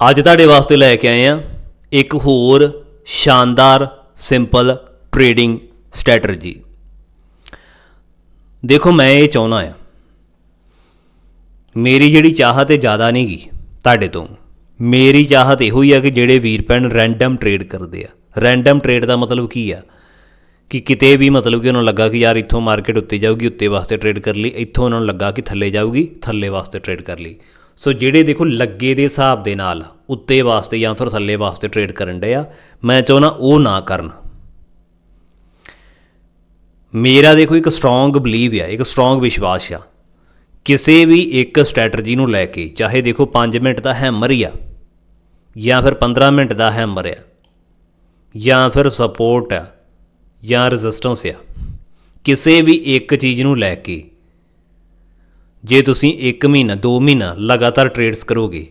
ਅੱਜ ਤੁਹਾਡੇ ਵਾਸਤੇ ਲੈ ਕੇ ਆਏ ਆ ਇੱਕ ਹੋਰ ਸ਼ਾਨਦਾਰ ਸਿੰਪਲ ਟ੍ਰੇਡਿੰਗ ਸਟ੍ਰੈਟਜੀ ਦੇਖੋ, ਮੈਂ ਇਹ ਚਾਹੁੰਦਾ ਆ, ਮੇਰੀ ਜਿਹੜੀ ਚਾਹਤ ਇਹ ਜ਼ਿਆਦਾ ਨਹੀਂ ਗੀ ਤੁਹਾਡੇ ਤੋਂ। ਮੇਰੀ ਚਾਹਤ ਇਹੋ ਹੀ ਆ ਕਿ ਜਿਹੜੇ ਵੀਰ ਭੈਣ ਰੈਂਡਮ ਟ੍ਰੇਡ ਕਰਦੇ ਆ। ਰੈਂਡਮ ਟ੍ਰੇਡ ਦਾ ਮਤਲਬ ਕੀ ਆ? ਕਿ ਕਿਤੇ ਵੀ ਮਤਲਬ ਕਿ ਉਹਨਾਂ ਨੂੰ ਲੱਗਾ ਕਿ ਯਾਰ ਇੱਥੋਂ ਮਾਰਕੀਟ ਉੱਤੇ ਜਾਊਗੀ, ਉੱਤੇ ਵਾਸਤੇ ਟ੍ਰੇਡ ਕਰ ਲਈ, ਇੱਥੋਂ ਉਹਨਾਂ ਨੂੰ ਲੱਗਾ ਕਿ ਥੱਲੇ ਜਾਊਗੀ, ਥੱਲੇ ਵਾਸਤੇ ਟ੍ਰੇਡ ਕਰ ਲਈ। ਸੋ ਜਿਹੜੇ ਦੇਖੋ ਲੱਗੇ ਦੇ ਹਿਸਾਬ ਦੇ ਨਾਲ ਉੱਤੇ ਵਾਸਤੇ ਜਾਂ ਫਿਰ ਥੱਲੇ ਵਾਸਤੇ ਟ੍ਰੇਡ ਕਰਨ ਦੇ ਆ, ਮੈਂ ਚਾਹੁੰਦਾ ਉਹ ਨਾ ਕਰਨ। ਮੇਰਾ ਦੇਖੋ ਇੱਕ ਸਟਰੋਂਗ ਬਲੀਵ ਆ, ਇੱਕ ਸਟਰੋਂਗ ਵਿਸ਼ਵਾਸ ਆ। ਕਿਸੇ ਵੀ ਇੱਕ ਸਟ੍ਰੈਟਜੀ ਨੂੰ ਲੈ ਕੇ, ਚਾਹੇ ਦੇਖੋ 5 ਮਿੰਟ ਦਾ ਹੈਮਰ ਹੀ ਆ, ਜਾਂ ਫਿਰ 15 ਮਿੰਟ ਦਾ ਹੈਮਰ ਆ, ਜਾਂ ਫਿਰ ਸਪੋਰਟ ਆ, ਜਾਂ ਰੈਜ਼ਿਸਟੈਂਸ ਆ। ਕਿਸੇ ਵੀ ਇੱਕ ਚੀਜ਼ ਨੂੰ ਲੈ ਕੇ ਜੇ ਤੁਸੀਂ 1 ਮਹੀਨਾ 2 ਮਹੀਨਾ ਲਗਾਤਾਰ ਟ੍ਰੇਡਸ ਕਰੋਗੇ,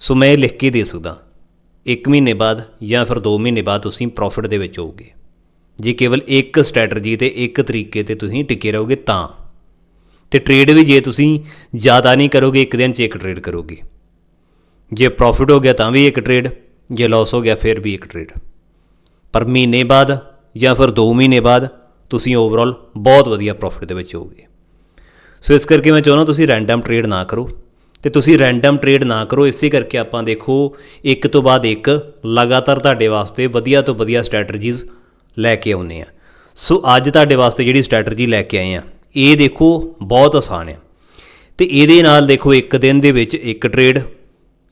ਸੋ ਮੈਂ ਇਹ ਲਿਖ ਕੇ ਦੇ ਸਕਦਾ 1 ਮਹੀਨੇ ਬਾਅਦ ਜਾਂ ਫਿਰ 2 ਮਹੀਨੇ ਬਾਅਦ ਤੁਸੀਂ ਪ੍ਰੋਫਿਟ ਦੇ ਵਿੱਚ ਹੋਗੇ ਜੇ ਕੇਵਲ ਇੱਕ ਸਟ੍ਰੈਟਜੀ ਤੇ ਇੱਕ ਤਰੀਕੇ ਤੇ ਤੁਸੀਂ ਟਿਕੇ ਰਹੋਗੇ ਤਾਂ। ਤੇ ਟ੍ਰੇਡ ਵੀ ਜੇ ਤੁਸੀਂ ਜ਼ਿਆਦਾ ਨਹੀਂ ਕਰੋਗੇ, ਇੱਕ ਦਿਨ 'ਚ ਇੱਕ ਟ੍ਰੇਡ ਕਰੋਗੇ। ਜੇ ਪ੍ਰੋਫਿਟ ਹੋ ਗਿਆ ਤਾਂ ਵੀ ਇੱਕ ਟ੍ਰੇਡ ਜੇ ਲਾਸ ਹੋ ਗਿਆ ਫਿਰ ਵੀ ਇੱਕ ਟ੍ਰੇਡ ਪਰ ਮਹੀਨੇ ਬਾਅਦ ਜਾਂ ਫਿਰ 2 ਮਹੀਨੇ ਬਾਅਦ ਤੁਸੀਂ ਓਵਰਆਲ ਬਹੁਤ ਵਧੀਆ ਪ੍ਰੋਫਿਟ ਦੇ ਵਿੱਚ ਹੋਵੋਗੇ। ਸੋ ਇਸ ਕਰਕੇ ਮੈਂ ਚਾਹੁੰਦਾ ਤੁਸੀਂ ਰੈਂਡਮ ਟ੍ਰੇਡ ਨਾ ਕਰੋ। ਤੇ ਤੁਸੀਂ ਰੈਂਡਮ ਟ੍ਰੇਡ ਨਾ ਕਰੋ, ਇਸੇ ਕਰਕੇ ਆਪਾਂ ਦੇਖੋ, ਇੱਕ ਤੋਂ ਬਾਅਦ ਇੱਕ ਲਗਾਤਾਰ ਤੁਹਾਡੇ ਵਾਸਤੇ ਵਧੀਆ ਤੋਂ ਵਧੀਆ ਸਟ੍ਰੈਟਜੀਜ਼ ਲੈ ਕੇ ਆਉਨੇ ਆ। ਸੋ ਅੱਜ ਤੁਹਾਡੇ ਵਾਸਤੇ ਜਿਹੜੀ ਸਟ੍ਰੈਟਜੀ ਲੈ ਕੇ ਆਏ ਆ, ਇਹ ਦੇਖੋ ਬਹੁਤ ਆਸਾਨ ਆ। ਤੇ ਇਹਦੇ ਨਾਲ ਦੇਖੋ, ਇੱਕ ਦਿਨ ਦੇ ਵਿੱਚ ਇੱਕ ਟ੍ਰੇਡ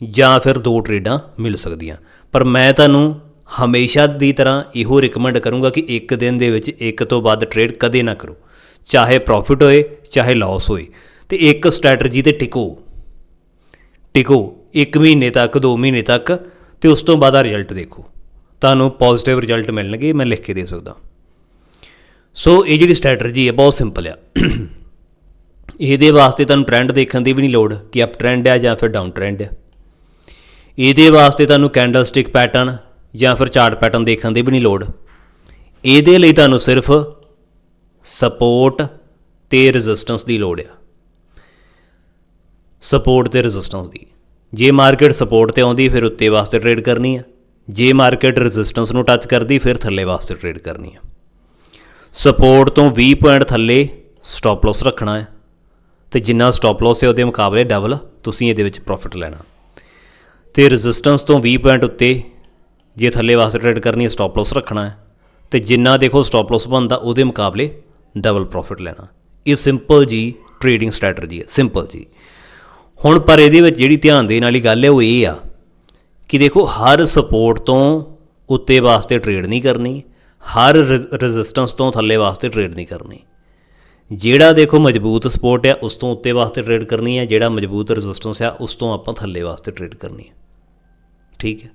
ਜਾਂ ਫਿਰ ਦੋ ਟ੍ਰੇਡਾਂ ਮਿਲ ਸਕਦੀਆਂ। ਪਰ ਮੈਂ ਤੁਹਾਨੂੰ ਹਮੇਸ਼ਾ ਦੀ ਤਰ੍ਹਾਂ ਇਹੋ ਰეკਮੈਂਡ ਕਰੂੰਗਾ ਕਿ ਇੱਕ ਦਿਨ ਦੇ ਵਿੱਚ ਇੱਕ ਤੋਂ ਵੱਧ ਟ੍ਰੇਡ ਕਦੇ ਨਾ ਕਰੋ। ਚਾਹੇ ਪ੍ਰੋਫਿਟ ਹੋਏ, ਚਾਹੇ ਲਾਸ ਹੋਏ, ਤੇ ਇੱਕ ਸਟ੍ਰੈਟਜੀ ਤੇ ਟਿਕੋ। ਟਿਕੋ 1 ਮਹੀਨੇ ਤੱਕ 2 ਮਹੀਨੇ ਤੱਕ, ਤੇ ਉਸ ਤੋਂ ਬਾਅਦ ਆ ਰਿਜ਼ਲਟ ਦੇਖੋ। ਤੁਹਾਨੂੰ ਪੋਜ਼ਿਟਿਵ ਰਿਜ਼ਲਟ ਮਿਲਣਗੇ, ਮੈਂ ਲਿਖ ਕੇ ਦੇ ਸਕਦਾ। ਸੋ ਇਹ ਜਿਹੜੀ ਸਟ੍ਰੈਟਜੀ ਹੈ, ਬਹੁਤ ਸਿੰਪਲ ਆ। ਇਹਦੇ ਵਾਸਤੇ ਤੁਹਾਨੂੰ ਟ੍ਰੈਂਡ ਦੇਖਣ ਦੀ ਵੀ ਨਹੀਂ ਲੋੜ, ਕਿ ਅਪ ਟ੍ਰੈਂਡ ਆ ਜਾਂ ਫਿਰ ਡਾਊਨ ਟ੍ਰੈਂਡ ਆ। ਇਹਦੇ ਵਾਸਤੇ ਤੁਹਾਨੂੰ ਕੈਂਡਲ ਸਟਿਕ ਪੈਟਰਨ ਜਾਂ ਫਿਰ ਚਾਰਟ ਪੈਟਰਨ ਦੇਖਣ ਦੀ ਵੀ ਨਹੀਂ ਲੋੜ। ਇਹਦੇ ਲਈ ਤੁਹਾਨੂੰ ਸਿਰਫ ਸਪੋਰਟ ਤੇ ਰੈਜ਼ਿਸਟੈਂਸ ਦੀ ਲੋੜ ਆ। ਸਪੋਰਟ ਤੇ ਰੈਜ਼ਿਸਟੈਂਸ ਦੀ। ਜੇ ਮਾਰਕੀਟ ਸਪੋਰਟ ਤੇ ਆਉਂਦੀ, ਫਿਰ ਉੱਤੇ ਵਾਸਤੇ ਟ੍ਰੇਡ ਕਰਨੀ ਆ। ਜੇ ਮਾਰਕੀਟ ਰੈਜ਼ਿਸਟੈਂਸ ਨੂੰ ਟੱਚ ਕਰਦੀ, ਫਿਰ ਥੱਲੇ ਵਾਸਤੇ ਟ੍ਰੇਡ ਕਰਨੀ ਆ। ਸਪੋਰਟ ਤੋਂ 20 ਪੁਆਇੰਟ ਥੱਲੇ ਸਟਾਪ ਲਾਸ ਰੱਖਣਾ ਹੈ ਤੇ ਜਿੰਨਾ ਸਟਾਪ ਲਾਸ ਹੈ ਉਹਦੇ ਮੁਕਾਬਲੇ ਡਬਲ ਤੁਸੀਂ ਇਹਦੇ ਵਿੱਚ ਪ੍ਰੋਫਿਟ ਲੈਣਾ। ਤੇ ਰੈਜ਼ਿਸਟੈਂਸ ਤੋਂ 20 ਪੁਆਇੰਟ ਉੱਤੇ ਜੇ ਥੱਲੇ ਵਾਸਤੇ ਟ੍ਰੇਡ ਕਰਨੀ ਹੈ ਸਟਾਪ ਲਾਸ ਰੱਖਣਾ ਹੈ ਤੇ ਜਿੰਨਾ ਦੇਖੋ ਸਟਾਪ ਲਾਸ ਬਣਦਾ, ਉਹਦੇ ਮੁਕਾਬਲੇ ਡਬਲ ਪ੍ਰੋਫਿਟ ਲੈਣਾ। ਇਹ ਸਿੰਪਲ ਜੀ ਟ੍ਰੇਡਿੰਗ ਸਟ੍ਰੈਟਜੀ ਹੈ ਸਿੰਪਲ ਜੀ। ਹੁਣ ਪਰ ਇਹਦੇ ਵਿੱਚ ਜਿਹੜੀ ਧਿਆਨ ਦੇਣ ਵਾਲੀ ਗੱਲ ਹੈ, ਉਹ ਇਹ ਆ ਕਿ ਦੇਖੋ ਹਰ ਸਪੋਰਟ ਤੋਂ ਉੱਤੇ ਵਾਸਤੇ ਟ੍ਰੇਡ ਨਹੀਂ ਕਰਨੀ, ਹਰ ਰੈਜ਼ਿਸਟੈਂਸ ਤੋਂ ਥੱਲੇ ਵਾਸਤੇ ਟ੍ਰੇਡ ਨਹੀਂ ਕਰਨੀ। ਜਿਹੜਾ ਦੇਖੋ ਮਜ਼ਬੂਤ ਸਪੋਰਟ ਆ ਉਸ ਤੋਂ ਉੱਤੇ ਵਾਸਤੇ ਟ੍ਰੇਡ ਕਰਨੀ ਹੈ, ਜਿਹੜਾ ਮਜ਼ਬੂਤ ਰੈਜ਼ਿਸਟੈਂਸ ਆ ਉਸ ਤੋਂ ਆਪਾਂ ਥੱਲੇ ਵਾਸਤੇ ਟ੍ਰੇਡ ਕਰਨੀ ਹੈ। ਠੀਕ ਹੈ।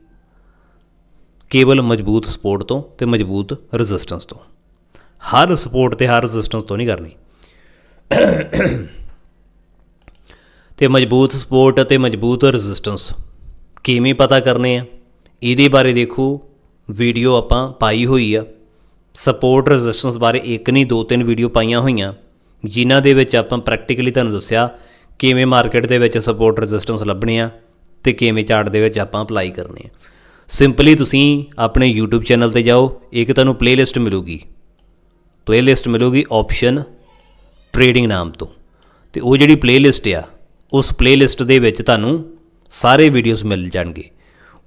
ਕੇਵਲ ਮਜ਼ਬੂਤ ਸਪੋਰਟ ਤੋਂ ਤੇ ਮਜ਼ਬੂਤ ਰੈਜ਼ਿਸਟੈਂਸ ਤੋਂ। ਹਰ ਸਪੋਰਟ ਤੇ ਹਰ ਰੈਜ਼ਿਸਟੈਂਸ ਤੋਂ ਨਹੀਂ ਕਰਨੀ। ਤੇ ਮਜ਼ਬੂਤ ਸਪੋਰਟ ਅਤੇ ਮਜ਼ਬੂਤ ਰੈਜ਼ਿਸਟੈਂਸ ਕਿਵੇਂ ਪਤਾ ਕਰਨੇ ਆ? ਇਹਦੇ ਬਾਰੇ ਦੇਖੋ ਵੀਡੀਓ ਆਪਾਂ ਪਾਈ ਹੋਈ ਆ। ਸਪੋਰਟ ਰੈਜ਼ਿਸਟੈਂਸ ਬਾਰੇ ਇੱਕ ਨਹੀਂ, ਦੋ, ਤਿੰਨ ਵੀਡੀਓ ਪਾਈਆਂ ਹੋਈਆਂ, ਜਿਨ੍ਹਾਂ ਦੇ ਵਿੱਚ ਆਪਾਂ ਪ੍ਰੈਕਟੀਕਲੀ ਤੁਹਾਨੂੰ ਦੱਸਿਆ ਕਿਵੇਂ ਮਾਰਕੀਟ ਦੇ ਵਿੱਚ ਸਪੋਰਟ ਰੈਜ਼ਿਸਟੈਂਸ ਲੱਭਣੇ ਆ ਤੇ ਕਿਵੇਂ ਚਾਰਟ ਦੇ ਵਿੱਚ ਆਪਾਂ ਅਪਲਾਈ ਕਰਨੇ ਆ। ਸਿੰਪਲੀ ਤੁਸੀਂ ਆਪਣੇ YouTube ਚੈਨਲ ਤੇ ਜਾਓ, ਇੱਕ ਤੁਹਾਨੂੰ ਪਲੇਲਿਸਟ ਮਿਲੂਗੀ। ਪਲੇਲਿਸਟ ਮਿਲੂਗੀ ਆਪਸ਼ਨ ਟ੍ਰੇਡਿੰਗ ਨਾਮ ਤੋਂ। ਤੇ ਉਹ ਜਿਹੜੀ ਪਲੇਲਿਸਟ ਆ, ਉਸ ਪਲੇਲਿਸਟ ਦੇ ਵਿੱਚ ਤੁਹਾਨੂੰ ਸਾਰੇ ਵੀਡੀਓਜ਼ ਮਿਲ ਜਾਣਗੇ।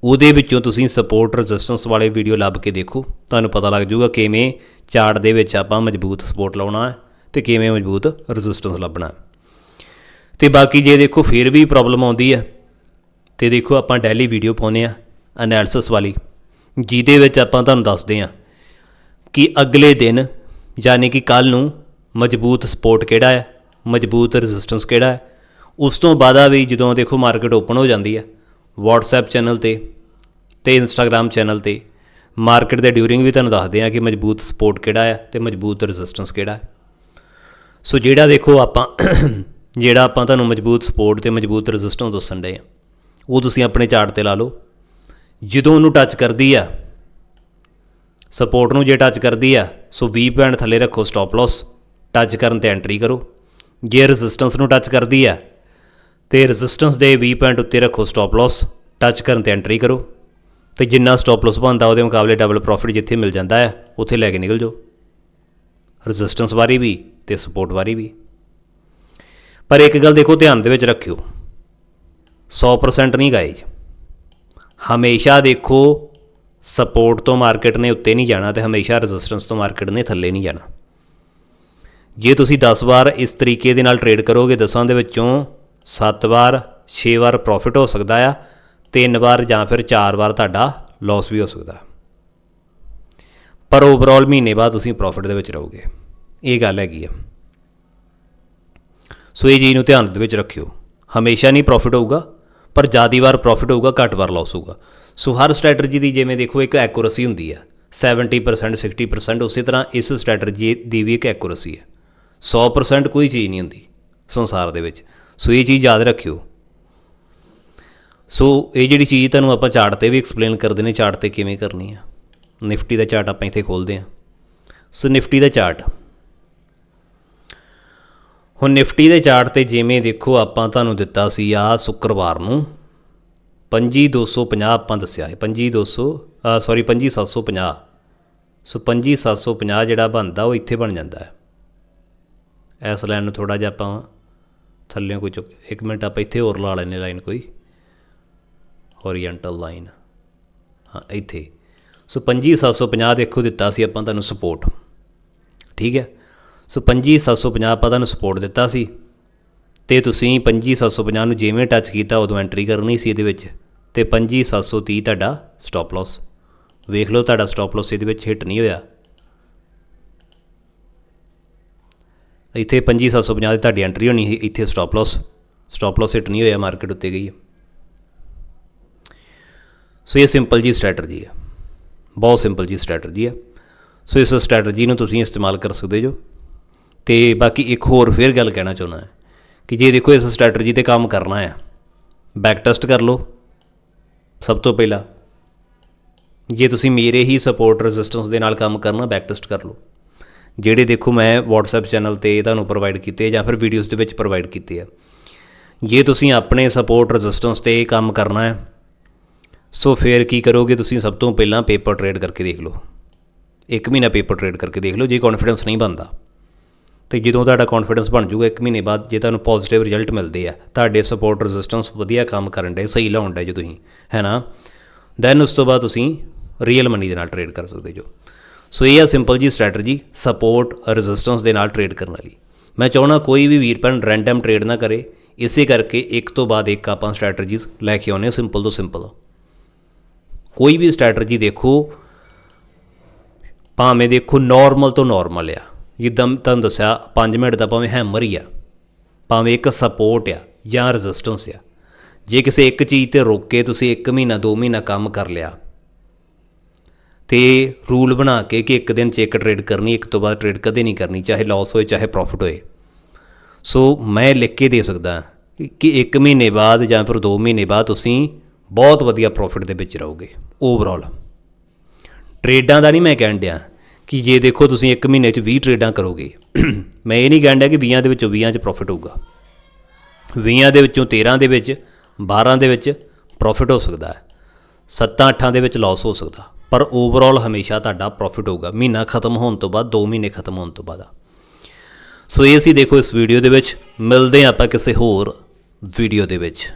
ਉਹਦੇ ਵਿੱਚੋਂ ਤੁਸੀਂ ਸਪੋਰਟ ਰੈਜ਼ਿਸਟੈਂਸ ਵਾਲੇ ਵੀਡੀਓ ਲੱਭ ਕੇ ਦੇਖੋ। ਤੁਹਾਨੂੰ ਪਤਾ ਲੱਗ ਜਾਊਗਾ ਕਿਵੇਂ ਚਾਰਟ ਦੇ ਵਿੱਚ ਆਪਾਂ ਮਜ਼ਬੂਤ ਸਪੋਰਟ ਲਾਉਣਾ ਹੈ ਤੇ ਕਿਵੇਂ ਮਜ਼ਬੂਤ ਰੈਜ਼ਿਸਟੈਂਸ ਲੱਭਣਾ ਹੈ। ਤੇ ਬਾਕੀ ਜੇ ਦੇਖੋ ਫਿਰ ਵੀ ਪ੍ਰੋਬਲਮ ਆਉਂਦੀ ਹੈ, ਤੇ ਦੇਖੋ ਆਪਾਂ ਡੈਲੀ ਵੀਡੀਓ ਪਾਉਂਦੇ ਆ ਐਨਾਲਿਸਿਸ ਵਾਲੀ, ਜਿਹਦੇ ਵਿੱਚ ਆਪਾਂ ਤੁਹਾਨੂੰ ਦੱਸਦੇ ਆ ਕਿ ਅਗਲੇ ਦਿਨ ਯਾਨੀ ਕਿ ਕੱਲ ਨੂੰ ਮਜ਼ਬੂਤ ਸਪੋਰਟ ਕਿਹੜਾ ਹੈ? ਮਜ਼ਬੂਤ ਰੈਜ਼ਿਸਟੈਂਸ ਕਿਹੜਾ ਹੈ? ਉਸ ਤੋਂ ਬਾਅਦ ਵੀ ਜਦੋਂ ਦੇਖੋ ਮਾਰਕੀਟ ਓਪਨ ਹੋ ਜਾਂਦੀ ਹੈ, WhatsApp ਚੈਨਲ ਤੇ ਤੇ Instagram ਚੈਨਲ ਤੇ ਮਾਰਕੀਟ ਦੇ ਡਿਊਰਿੰਗ ਵੀ ਤੁਹਾਨੂੰ ਦੱਸਦੇ ਆ ਕਿ ਮਜ਼ਬੂਤ ਸਪੋਰਟ ਕਿਹੜਾ ਹੈ ਤੇ ਮਜ਼ਬੂਤ ਰੈਜ਼ਿਸਟੈਂਸ ਕਿਹੜਾ ਹੈ। ਸੋ ਜਿਹੜਾ ਦੇਖੋ ਆਪਾਂ, ਜਿਹੜਾ ਆਪਾਂ ਤੁਹਾਨੂੰ ਮਜ਼ਬੂਤ ਸਪੋਰਟ ਤੇ ਮਜ਼ਬੂਤ ਰੈਜ਼ਿਸਟੈਂਸ ਦੱਸਣ ਦੇ ਆ ਉਹ ਤੁਸੀਂ ਆਪਣੇ ਚਾਰਟ ਤੇ ਲਾ ਲਓ। ਜਦੋਂ ਉਹਨੂੰ ਟੱਚ ਕਰਦੀ ਆ ਸਪੋਰਟ ਨੂੰ ਜੇ ਟੱਚ ਕਰਦੀ ਆ, ਸੋ 20 ਪੁਆਇੰਟ ਥੱਲੇ ਰੱਖੋ ਸਟਾਪ ਲਾਸ ਟੱਚ ਕਰਨ ਤੇ ਐਂਟਰੀ ਕਰੋ। ਜੇ ਰੈਜ਼ਿਸਟੈਂਸ ਨੂੰ ਟੱਚ ਕਰਦੀ ਆ, ਤੇ ਰੈਜ਼ਿਸਟੈਂਸ ਦੇ 20 ਪੁਆਇੰਟ ਉੱਤੇ ਰੱਖੋ ਸਟਾਪ ਲਾਸ ਟੱਚ ਕਰਨ ਤੇ ਐਂਟਰੀ ਕਰੋ। ਤੇ ਜਿੰਨਾ ਸਟਾਪ ਲਾਸ ਬਣਦਾ, ਉਹਦੇ ਮੁਕਾਬਲੇ ਡਬਲ ਪ੍ਰੋਫਿਟ ਜਿੱਥੇ ਮਿਲ ਜਾਂਦਾ ਹੈ ਉੱਥੇ ਲੈ ਕੇ ਨਿਕਲ ਜਾਓ। ਰੈਜ਼ਿਸਟੈਂਸ ਵਾਰੀ ਵੀ ਤੇ ਸਪੋਰਟ ਵਾਰੀ ਵੀ। ਪਰ ਇੱਕ ਗੱਲ ਦੇਖੋ ਧਿਆਨ ਦੇ ਵਿੱਚ ਰੱਖਿਓ। 100% ਨਹੀਂ ਗਾਏ ਹਮੇਸ਼ਾ ਦੇਖੋ ਸਪੋਰਟ ਤੋਂ ਮਾਰਕੀਟ ਨੇ ਉੱਤੇ ਨਹੀਂ ਜਾਣਾ ਤੇ ਹਮੇਸ਼ਾ ਰੈਜ਼ਿਸਟੈਂਸ ਤੋਂ ਮਾਰਕੀਟ ਨੇ ਥੱਲੇ ਨਹੀਂ ਜਾਣਾ। ਜੇ ਤੁਸੀਂ 10 ਵਾਰ ਇਸ ਤਰੀਕੇ ਦੇ ਨਾਲ ਟਰੇਡ ਕਰੋਗੇ 10 ਦੇ ਵਿੱਚੋਂ 7 ਵਾਰ 6 ਵਾਰ ਪ੍ਰੋਫਿਟ ਹੋ ਸਕਦਾ ਆ 3 ਵਾਰ ਜਾਂ ਫਿਰ 4 ਵਾਰ ਤੁਹਾਡਾ ਲਾਸ ਵੀ ਹੋ ਸਕਦਾ। ਪਰ ਓਵਰਆਲ ਮਹੀਨੇ ਬਾਅਦ ਤੁਸੀਂ ਪ੍ਰੋਫਿਟ ਦੇ ਵਿੱਚ ਰਹੋਗੇ। ਇਹ ਗੱਲ ਹੈਗੀ ਆ। ਸੋ ਇਹ ਚੀਜ਼ ਨੂੰ ਧਿਆਨ ਦੇ ਵਿੱਚ ਰੱਖਿਓ। ਹਮੇਸ਼ਾ ਨਹੀਂ ਪ੍ਰੋਫਿਟ ਹੋਊਗਾ। ਪਰ ਜ਼ਿਆਦੀ ਵਾਰ ਪ੍ਰੋਫਿਟ ਹੋਊਗਾ, ਘੱਟ ਵਾਰ ਲਾਸ ਹੋਊਗਾ। ਸੋ ਹਰ ਸਟ੍ਰੈਟਜੀ ਦੀ ਜਿਵੇਂ ਦੇਖੋ, ਇੱਕ ਐਕੂਰੇਸੀ ਹੁੰਦੀ ਹੈ। 70% 60% ਉਸੇ ਤਰ੍ਹਾਂ ਇਸ ਸਟ੍ਰੈਟਜੀ ਦੀ ਵੀ ਇੱਕ ਐਕੂਰੇਸੀ ਹੈ। 100% ਕੋਈ ਚੀਜ਼ ਨਹੀਂ ਹੁੰਦੀ ਸੰਸਾਰ ਦੇ ਵਿੱਚ। ਸੋ ਇਹ ਚੀਜ਼ ਯਾਦ ਰੱਖਿਓ। ਸੋ ਇਹ ਜਿਹੜੀ ਚੀਜ਼ ਤੁਹਾਨੂੰ ਆਪਾਂ ਚਾਰਟ ਤੇ ਵੀ ਐਕਸਪਲੇਨ ਕਰਦੇ ਨੇ, ਚਾਰਟ ਤੇ ਕਿਵੇਂ ਕਰਨੀ ਆ? ਨਿਫਟੀ ਦਾ ਚਾਰਟ ਆਪਾਂ ਇੱਥੇ ਖੋਲਦੇ ਹਾਂ। ਸੋ ਨਿਫਟੀ ਦਾ ਚਾਰਟ। ਹੁਣ ਨਿਫਟੀ ਦੇ ਚਾਰਟ ਤੇ ਜਿਵੇਂ ਦੇਖੋ, ਆਪਾਂ ਤੁਹਾਨੂੰ ਦਿੱਤਾ ਸੀ ਆ ਸ਼ੁੱਕਰਵਾਰ ਨੂੰ। 25250 ਆਪਾਂ ਦੱਸਿਆ ਹੈ 25200 ਸੌਰੀ 25750 ਸੋ 25750 ਜਿਹੜਾ ਬਣਦਾ, ਉਹ ਇੱਥੇ ਬਣ ਜਾਂਦਾ ਹੈ। ਇਸ ਲਾਈਨ ਨੂੰ ਥੋੜਾ ਜਿਹਾ ਆਪਾਂ ਥੱਲੇੋਂ ਕੋਈ ਚੁੱਕ, ਇੱਕ ਮਿੰਟ ਆਪਾਂ ਇੱਥੇ ਹੋਰ ਲਾ ਲੈਨੇ ਲਾਈਨ ਕੋਈ। ਹੋਰੀਜ਼ੋਨਟਲ ਲਾਈਨ ਹਾਂ, ਇੱਥੇ। ਸੋ 25750 ਦੇਖੋ, ਦਿੱਤਾ ਸੀ ਆਪਾਂ ਤੁਹਾਨੂੰ ਸਪੋਰਟ ਠੀਕ ਹੈ? ਸੋ 25750 ਆਪਾਂ ਤੁਹਾਨੂੰ ਸਪੋਰਟ ਦਿੱਤਾ ਸੀ। ਤੇ ਤੁਸੀਂ 25750 ਨੂੰ ਜਿਵੇਂ ਟੱਚ ਕੀਤਾ, ਉਦੋਂ ਐਂਟਰੀ ਕਰਨੀ ਸੀ ਇਹਦੇ ਵਿੱਚ। ਤੇ 25730 ਤੁਹਾਡਾ ਸਟਾਪ ਲਾਸ ਵੇਖ ਲਓ ਤੁਹਾਡਾ ਸਟਾਪ ਲਾਸ ਇਹਦੇ ਵਿੱਚ ਹਿੱਟ ਨਹੀਂ ਹੋਇਆ। ਇੱਥੇ 25750 ਦੀ ਤੁਹਾਡੀ ਐਂਟਰੀ ਹੋਣੀ ਸੀ, ਇੱਥੇ stop loss stop loss hit ਨਹੀਂ ਹੋਇਆ ਮਾਰਕੀਟ ਉੱਤੇ ਗਈ। ਸੋ ਇਹ ਸਿੰਪਲ ਜੀ ਸਟ੍ਰੈਟਜੀ ਹੈ। ਬਹੁਤ ਸਿੰਪਲ ਜੀ ਸਟ੍ਰੈਟਜੀ ਹੈ। ਸੋ ਇਸ ਸਟ੍ਰੈਟਜੀ ਨੂੰ ਤੁਸੀਂ ਇਸਤੇਮਾਲ ਕਰ ਸਕਦੇ ਜੋ। ਤੇ ਬਾਕੀ ਇੱਕ ਹੋਰ ਫੇਰ ਗੱਲ ਕਹਿਣਾ ਚਾਹੁੰਦਾ ਹਾਂ ਕਿ ਜੇ ਦੇਖੋ ਇਸ ਸਟ੍ਰੈਟਜੀ ਤੇ ਕੰਮ ਕਰਨਾ ਹੈ ਬੈਕ ਟੈਸਟ ਕਰ ਲਓ, ਸਭ ਤੋਂ ਪਹਿਲਾਂ। ਜੇ ਤੁਸੀਂ ਮੇਰੇ ਹੀ ਸਪੋਰਟ ਰੈਜ਼ਿਸਟੈਂਸ ਦੇ ਨਾਲ ਕੰਮ ਕਰਨਾ ਬੈਕ ਟੈਸਟ ਕਰ ਲਓ। ਜਿਹੜੇ ਦੇਖੋ ਮੈਂ WhatsApp ਚੈਨਲ ਤੇ ਤੁਹਾਨੂੰ ਪ੍ਰੋਵਾਈਡ ਕੀਤੇ ਜਾਂ ਫਿਰ ਵੀਡੀਓਜ਼ ਦੇ ਵਿੱਚ ਪ੍ਰੋਵਾਈਡ ਕੀਤੇ ਆ। ਜੇ ਤੁਸੀਂ ਆਪਣੇ ਸਪੋਰਟ ਰੈਜ਼ਿਸਟੈਂਸ ਤੇ ਕੰਮ ਕਰਨਾ ਹੈ ਸੋ ਫਿਰ ਕੀ ਕਰੋਗੇ ਤੁਸੀਂ ਸਭ ਤੋਂ ਪਹਿਲਾਂ ਪੇਪਰ ਟ੍ਰੇਡ ਕਰਕੇ ਦੇਖ ਲਓ। ਇੱਕ ਮਹੀਨਾ ਪੇਪਰ ਟ੍ਰੇਡ ਕਰਕੇ ਦੇਖ ਲਓ, ਜੇ ਕੌਨਫੀਡੈਂਸ ਨਹੀਂ ਬਣਦਾ। ਤੇ ਜਦੋਂ ਤੁਹਾਡਾ ਕੌਨਫੀਡੈਂਸ ਬਣ ਜਾਊਗਾ, ਇੱਕ ਮਹੀਨੇ ਬਾਅਦ ਜੇ ਤੁਹਾਨੂੰ ਪੋਜ਼ਿਟਿਵ ਰਿਜ਼ਲਟ ਮਿਲਦੇ ਆ, ਤੁਹਾਡੇ ਸਪੋਰਟ ਰੈਜ਼ਿਸਟੈਂਸ ਵਧੀਆ ਕੰਮ ਕਰਨ ਦੇ ਸਹੀ ਲਾਉਣ ਦੇ ਜੋ ਤੁਸੀਂ, ਹੈ ਨਾ? ਦੈਨ ਉਸ ਤੋਂ ਬਾਅਦ ਤੁਸੀਂ ਰੀਅਲ ਮਨੀ ਦੇ ਨਾਲ ਟ੍ਰੇਡ ਕਰ ਸਕਦੇ ਜੋ। ਸੋ ਇਹ ਆ ਸਿੰਪਲ ਜੀ ਸਟ੍ਰੈਟਜੀ ਸਪੋਰਟ ਰੈਜ਼ਿਸਟੈਂਸ ਦੇ ਨਾਲ ਟ੍ਰੇਡ ਕਰਨ ਵਾਲੀ। ਮੈਂ ਚਾਹਣਾ ਕੋਈ ਵੀ ਵੀਰ ਭੈਣ ਰੈਂਡਮ ਟ੍ਰੇਡ ਨਾ ਕਰੇ, ਇਸੇ ਕਰਕੇ ਇੱਕ ਤੋਂ ਬਾਅਦ ਇੱਕ ਆਪਾਂ ਸਟ੍ਰੈਟਜੀਜ਼ ਲੈ ਕੇ ਆਉਂਦੇ ਸਿੰਪਲ ਤੋਂ ਸਿੰਪਲ ਕੋਈ ਵੀ ਸਟ੍ਰੈਟਜੀ ਦੇਖੋ, ਭਾਵੇਂ ਦੇਖੋ ਨਾਰਮਲ ਤੋਂ ਨਾਰਮਲ ਆ। ਜਿੱਦਾਂ ਤੁਹਾਨੂੰ ਦੱਸਿਆ 5 ਮਿੰਟ ਦਾ ਭਾਵੇਂ ਹੈਮਰ ਹੀ ਆ, ਭਾਵੇਂ ਇੱਕ ਸਪੋਰਟ ਆ ਜਾਂ ਰੈਜ਼ਿਸਟੈਂਸ ਆ। ਜੇ ਕਿਸੇ ਇੱਕ ਚੀਜ਼ ਤੇ ਰੁਕ ਕੇ ਤੁਸੀਂ 1 ਮਹੀਨਾ 2 ਮਹੀਨਾ ਕੰਮ ਕਰ ਲਿਆ, ਤੇ ਰੂਲ ਬਣਾ ਕੇ ਕਿ ਇੱਕ ਦਿਨ ਚ ਇੱਕ ਟ੍ਰੇਡ ਕਰਨੀ, ਇੱਕ ਤੋਂ ਬਾਅਦ ਟ੍ਰੇਡ ਕਦੇ ਨਹੀਂ ਕਰਨੀ, ਚਾਹੇ ਲਾਸ ਹੋਏ, ਚਾਹੇ ਪ੍ਰੋਫਿਟ ਹੋਏ। ਸੋ ਮੈਂ ਲਿਖ ਕੇ ਦੇ ਸਕਦਾ ਕਿ 1 ਮਹੀਨੇ ਬਾਅਦ ਜਾਂ ਫਿਰ 2 ਮਹੀਨੇ ਬਾਅਦ ਤੁਸੀਂ ਬਹੁਤ ਵਧੀਆ ਪ੍ਰੋਫਿਟ ਦੇ ਵਿੱਚ ਰਹੋਗੇ ਓਵਰਆਲ ਟ੍ਰੇਡਾਂ ਦਾ ਨਹੀਂ ਮੈਂ ਕਹਿਣ ਡਿਆ। ਕਿ ਜੇ ਦੇਖੋ ਤੁਸੀਂ 1 ਮਹੀਨੇ 'ਚ 20 ਟ੍ਰੇਡਾਂ ਕਰੋਗੇ, ਮੈਂ ਇਹ ਨਹੀਂ ਕਹਿਣ ਡਿਆ ਕਿ 20 ਦੇ ਵਿੱਚੋਂ 20 'ਚ ਪ੍ਰੋਫਿਟ ਹੋਊਗਾ। 20 ਦੇ ਵਿੱਚੋਂ 13 ਦੇ ਵਿੱਚ 12 ਦੇ ਵਿੱਚ ਪ੍ਰੋਫਿਟ ਹੋ ਸਕਦਾ ਹੈ। 7-8 ਦੇ ਵਿੱਚ ਲਾਸ ਹੋ ਸਕਦਾ। ਪਰ ਓਵਰਆਲ ਹਮੇਸ਼ਾ ਤੁਹਾਡਾ ਪ੍ਰੋਫਿਟ ਹੋਊਗਾ। ਮਹੀਨਾ ਖਤਮ ਹੋਣ ਤੋਂ ਬਾਅਦ 2 ਮਹੀਨੇ ਖਤਮ ਹੋਣ ਤੋਂ ਬਾਅਦ ਸੋ ਇਹ ਸੀ ਦੇਖੋ ਇਸ ਵੀਡੀਓ ਦੇ ਵਿੱਚ। ਮਿਲਦੇ ਹਾਂ ਆਪਾਂ ਕਿਸੇ ਹੋਰ ਵੀਡੀਓ ਦੇ ਵਿੱਚ।